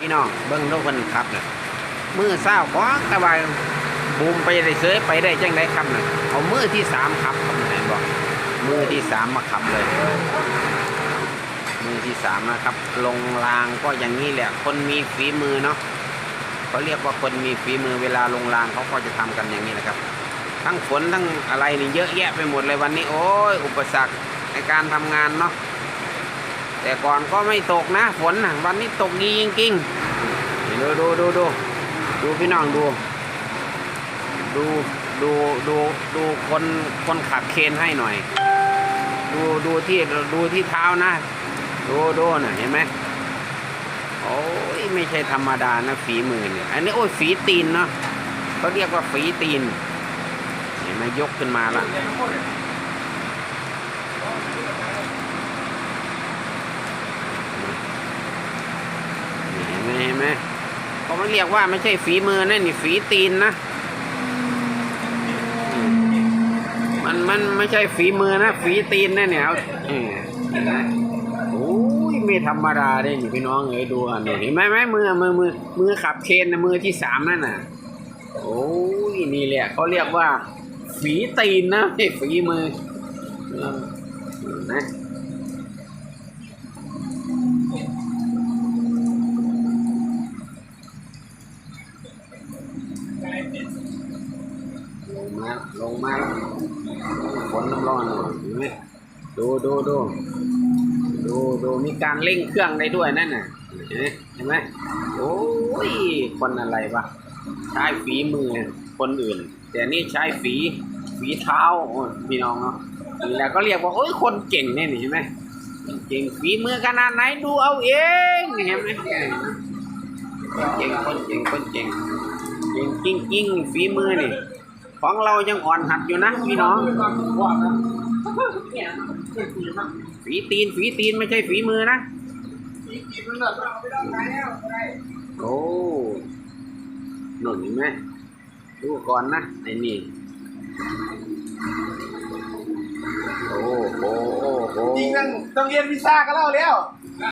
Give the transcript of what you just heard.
พี่น้องเบิ้งลูกคนขับน่ะมือเศร้าก้องตะวันบูมไปได้เสยไปได้จังได้ครับน่ะเอามือที่สามขับครับไหนบอกมือที่สามมาขับเลย มือที่สามนะครับ ลงรางก็อย่างนี้แหละ คนมีฝีมือเนาะเขาเรียกว่าคนมีฝีมือเวลาลงรางเขาก็จะทำกันอย่างนี้นะครับ ทั้งฝนทั้งอะไรนี่เยอะแยะไปหมดเลยวันนี้ โอ้ยอุปสรรคในการทำงานเนาะ แต่ก่อนก็ไม่ตกนะฝนนะวันนี้ตกดีจริงๆดูดูดูดูดูพี่น้องดู ดูดูดูดูคนคนขับเคนให้หน่อย ดูดูที่ดูที่เท้านะดูดูน่ะเห็นไหมโอ้ยไม่ใช่ธรรมดานะฝีมือเนี่ยอันนี้โอ้ยฝีตีนเนาะเขาเรียกว่าฝีตีนเห็นไหมยกขึ้นมาละเห็น ไหมเขาเรียกว่าไม่ใช่ฝีมือนะนี่ฝีตีนนะมันมันไม่ใช่ฝีมือนะฝีตีนนะเนี่ยเอาเห็นไหมโอ้ยไม่ธรรมดาเลยนี่พี่น้องเอ้ยดูอันนี้เห็นไหมไหมมือมือมือมือขับเคนนะมือที่สามนั่นน่ะโอ้ยนี่แหละเขาเรียกว่า ฝีตีนนะไม่ฝีมือนะ มาลงมาแล้วฝนน้ำร้อนอยู่เห็นไหมดูดูดูดูดูมีการเร่งเครื่องได้ด้วยนั่นน่ะเห็นไหมโอ้ยคนอะไรวะใช้ฝีมือคนอื่น แต่นี่ใช้ฝีฝีเท้าพี่น้องเนาะนี่แหละก็เรียกว่าโอ้ยคนเก่งเนี่ยเห็นไหมเก่งฝีมือขนาดไหนดูเอาเองเห็นไหมเก่งคนเก่งคนเก่งเก่งจริงจริงๆฝีมือนี่ ของเรายังอ่อนหัดอยู่นะพี่น้องฝีตีนฝีตีนไม่ใช่ฝีมือนะโอ้หนุนไหมดูก่อนนะไอ้นี่โอ้โหโอ้โหจริงต้องต้องเรียนพิซซ่าก็เล่าแล้ว